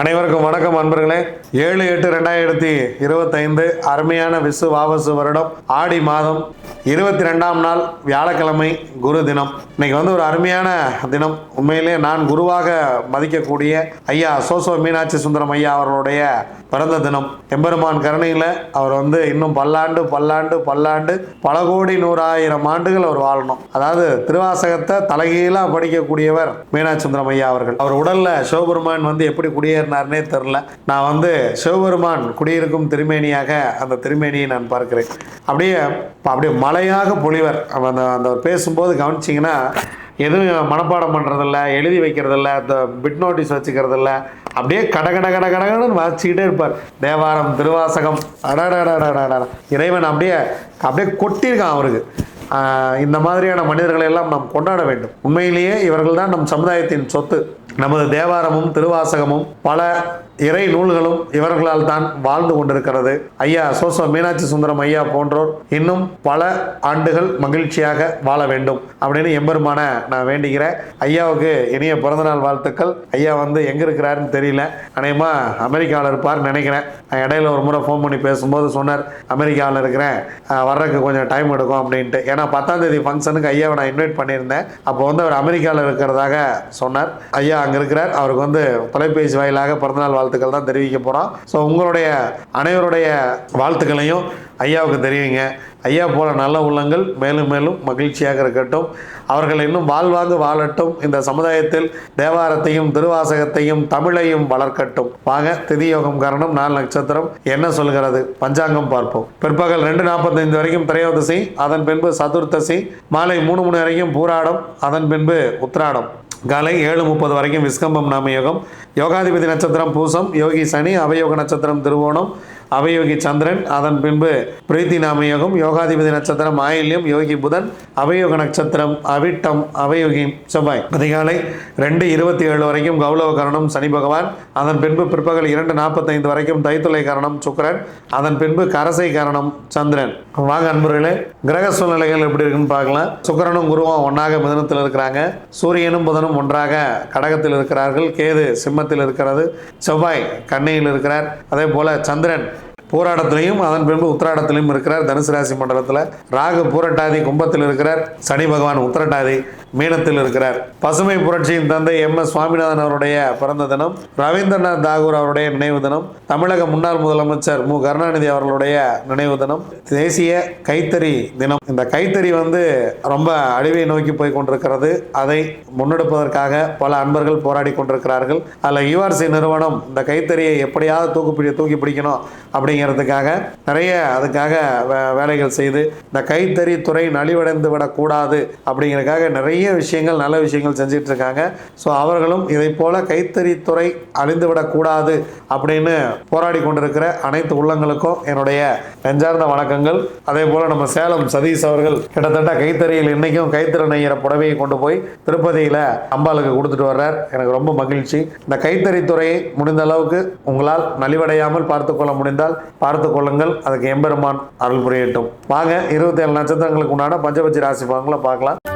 அனைவருக்கும் வணக்கம் அன்பர்களே. ஏழு எட்டு ரெண்டாயிரத்தி இருபத்தைந்து அருமையான விசு வாபசு வருடம். ஆடி மாதம் இருபத்தி ரெண்டாம் நாள் வியாழக்கிழமை குரு தினம். இன்னைக்கு வந்து ஒரு அருமையான தினம். உண்மையிலே நான் குருவாக மதிக்கக்கூடிய ஐயா சோசோ மீனாட்சி சுந்தரம் ஐயா அவர்களுடைய பிறந்த தினம். எம்பெருமான் கருணையில் அவர் வந்து இன்னும் பல்லாண்டு பல்லாண்டு பல்லாண்டு பல கோடி நூறாயிரம் ஆண்டுகள் அவர் வாழணும். அதாவது திருவாசகத்தை தலைகீழாக படிக்கக்கூடியவர் மீனாட்சி சுந்தரம் ஐயா அவர்கள். அவர் உடலில் சிவபெருமான் வந்து எப்படி குடியேறினார்னே தெரில நான் வந்து சிவபெருமான் குடியிருக்கும் திருமேனியாக அந்த திருமேனியை நான் பார்க்கிறேன். அப்படியே அப்படியே மலையாக பொழிவர். அந்த அந்த பேசும்போது கவனிச்சிங்கன்னா எதுவும் மனப்பாடம் பண்ணுறதில்ல எழுதி வைக்கிறதில்ல இந்த பிட் நோட்டீஸ் வச்சுக்கிறதில்ல. அப்படியே கட கட கட கடகடன்னு வாசிக்கிட்டே இருப்பார். தேவாரம் திருவாசகம். அடடடடடடட இறைவன் அப்படியே அப்படியே கொட்டியிருக்கான் அவருக்கு இந்த மாதிரியான மனிதர்களை எல்லாம் நாம் கொண்டாட வேண்டும். உண்மையிலேயே இவர்கள் தான் நம் சமுதாயத்தின் சொத்து. நமது தேவாரமும் திருவாசகமும் பல இறை நூல்களும் இவர்களால் தான் வாழ்ந்து கொண்டிருக்கிறது. ஐயா சோசோ மீனாட்சி சுந்தரம் ஐயா போன்றோர் இன்னும் பல ஆண்டுகள் மகிழ்ச்சியாக வாழ வேண்டும் அப்படின்னு எம்பெருமான நான் வேண்டிக்கிறேன் ஐயாவுக்கு இனிய பிறந்தநாள் வாழ்த்துக்கள். ஐயா வந்து எங்க இருக்கிறாருன்னு தெரியல. அநேகமா அமெரிக்காவில் இருப்பார்னு நினைக்கிறேன். நான் இடையில ஒரு முறை ஃபோன் பண்ணி பேசும்போது சொன்னார் அமெரிக்காவில் இருக்கிறேன். வர்றதுக்கு கொஞ்சம் டைம் எடுக்கும் அப்படின்ட்டு. ஏன்னா பத்தாம் தேதி ஃபங்க்ஷனுக்கு ஐயாவை நான் இன்வைட் பண்ணியிருந்தேன். அப்போ வந்து அவர் அமெரிக்காவில் இருக்கிறதாக சொன்னார். ஐயா அங்கே இருக்கிறார். அவருக்கு வந்து தொலைபேசி வாயிலாக பிறந்தநாள் வாழ்த்துக்கள் தான் தெரிவிக்க போகிறோம் ஸோ உங்களுடைய அனைவருடைய வாழ்த்துக்களையும் ஐயாவுக்கு தெரிவிங்க. ஐயா போல நல்ல உள்ளங்கள் மேலும் மேலும் மகிழ்ச்சியாக இருக்கட்டும். அவர்கள் இன்னும் வாழ்வாங்கு வாழட்டும். இந்த சமுதாயத்தில் தேவாரத்தையும் திருவாசகத்தையும் தமிழையும் வளர்க்கட்டும். வாங்க திதியோகம் காரணம் நாலு நட்சத்திரம் என்ன சொல்கிறது? பஞ்சாங்கம் பார்ப்போம். பிற்பகல் ரெண்டு நாற்பத்தைந்து வரைக்கும் திரையோதசி அதன் பின்பு சதுர்த்தசி மாலை மூணு மணி வரைக்கும் பூராடம் அதன் பின்பு உத்ராடம் காலை ஏழு முப்பது வரைக்கும் விஸ்கம்பம் நாம யோகம். யோகாதிபதி நட்சத்திரம் பூசம் யோகி சனி அவயோக நட்சத்திரம் திருவோணம் அவயோகி சந்திரன் அதன் பின்பு பிரீத்தி நாமயோகம் யோகாதிபதி நட்சத்திரம் ஆயில்யம் யோகி புதன் அவயோக நட்சத்திரம் அவிட்டம் அவயோகி செவ்வாய். அதிகாலை ரெண்டு இருபத்தி ஏழு வரைக்கும் கௌலவ கரணம் சனி பகவான் அதன் பின்பு பிற்பகல் இரண்டு நாற்பத்தைந்து வரைக்கும் தைத்துளை கரணம் சுக்கிரன் அதன் பின்பு கரசை கரணம் சந்திரன். வாங்க அன்பர்களே கிரக சூழ்நிலைகள் எப்படி இருக்குன்னு பார்க்கலாம். சுக்கரனும் குருவும் ஒன்றாக மிதனத்தில் இருக்கிறாங்க. சூரியனும் புதனும் ஒன்றாக கடகத்தில் இருக்கிறார்கள். கேது சிம்மத்தில் இருக்கிறது. செவ்வாய் கண்ணையில் இருக்கிறார். அதே போல சந்திரன் போராடத்திலையும் அதன் பின்பு உத்திராடத்திலையும் இருக்கிறார். தனுசு ராசி மண்டலத்தில். ராகு பூரட்டாதி கும்பத்தில் இருக்கிறார். சனி பகவான் உத்திரட்டாதி. மீனத்தில் இருக்கிறார். பசுமை புரட்சியின் தந்தை எம். எஸ். சுவாமிநாதன் அவருடைய பிறந்த தினம் ரவீந்திரநாத் தாகூர் அவருடைய நினைவு தினம் தமிழக முன்னாள் முதலமைச்சர் மு. கருணாநிதி அவர்களுடைய நினைவு தினம் தேசிய கைத்தறி தினம். இந்த கைத்தறி வந்து ரொம்ப அழிவை நோக்கி போய் கொண்டிருக்கிறது. அதை முன்னெடுப்பதற்காக பல அன்பர்கள் போராடி கொண்டிருக்கிறார்கள். அதில் யூஆர்சி நிறுவனம் இந்த கைத்தறியை எப்படியாவது தூக்குப்பிடி தூக்கி பிடிக்கணும் அப்படிங்கிறதுக்காக நிறைய அதுக்காக வே- வேலைகள் செய்து இந்த கைத்தறி துறை நலிவடைந்து விடக்கூடாது அப்படிங்கிறதுக்காக நிறைய விஷயங்கள் நல்ல விஷயங்கள் செஞ்சிட்டு இருக்காங்க ஸோ அவர்களும் இதை போல கைத்தறித்துறை அழிந்துவிடக்கூடாது அழிந்து விடக்கூடாது அப்படின்னு போராடி கொண்டிருக்கிற அனைத்து உள்ளங்களுக்கும் என்னுடைய நெஞ்சார்ந்த வணக்கங்கள். அதே போல நம்ம சேலம் சதீஷ் அவர்கள் கிட்டத்தட்ட கைத்தறியில் இன்னைக்கும் கைத்தறி நெய்கிற புடவையை கொண்டு போய் திருப்பதியில் அம்பாளுக்கு கொடுத்துட்டு வர்றார். எனக்கு ரொம்ப மகிழ்ச்சி. இந்த கைத்தறித்துறையை முடிந்த அளவுக்கு உங்களால் நலிவடையாமல் பார்த்துக்கொள்ள முடிந்தால் பார்த்து கொள்ளுங்கள். அதுக்கு எம்பெருமான் அருள் புரியட்டும். வாங்க இருபத்தி ஏழு நட்சத்திரங்களுக்கு உண்டான பஞ்சபட்சி ராசி பலன்களை பார்க்கலாம்.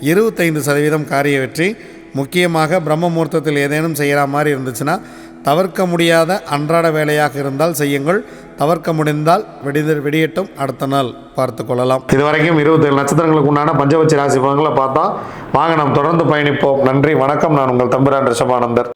இருபத்தைந்து சதவீதம் காரிய வெற்றி. முக்கியமாக பிரம்ம முகூர்த்தத்தில் ஏதேனும் செய்கிற மாதிரி இருந்துச்சுன்னா தவிர்க்க முடியாத அன்றாட வேலையாக இருந்தால் செய்யுங்கள். தவிர்க்க முடிந்தால் வெடித வெடியட்டும். அடுத்த நாள் பார்த்து கொள்ளலாம். இதுவரைக்கும் இருபத்தேழு நட்சத்திரங்களுக்கு உண்டான பஞ்சபட்சி ராசி பலன்களை பார்த்தா வாங்க நாம் தொடர்ந்து பயணிப்போம். நன்றி வணக்கம். நான் உங்கள் தம்பிரான் ரிஷபானந்தர்.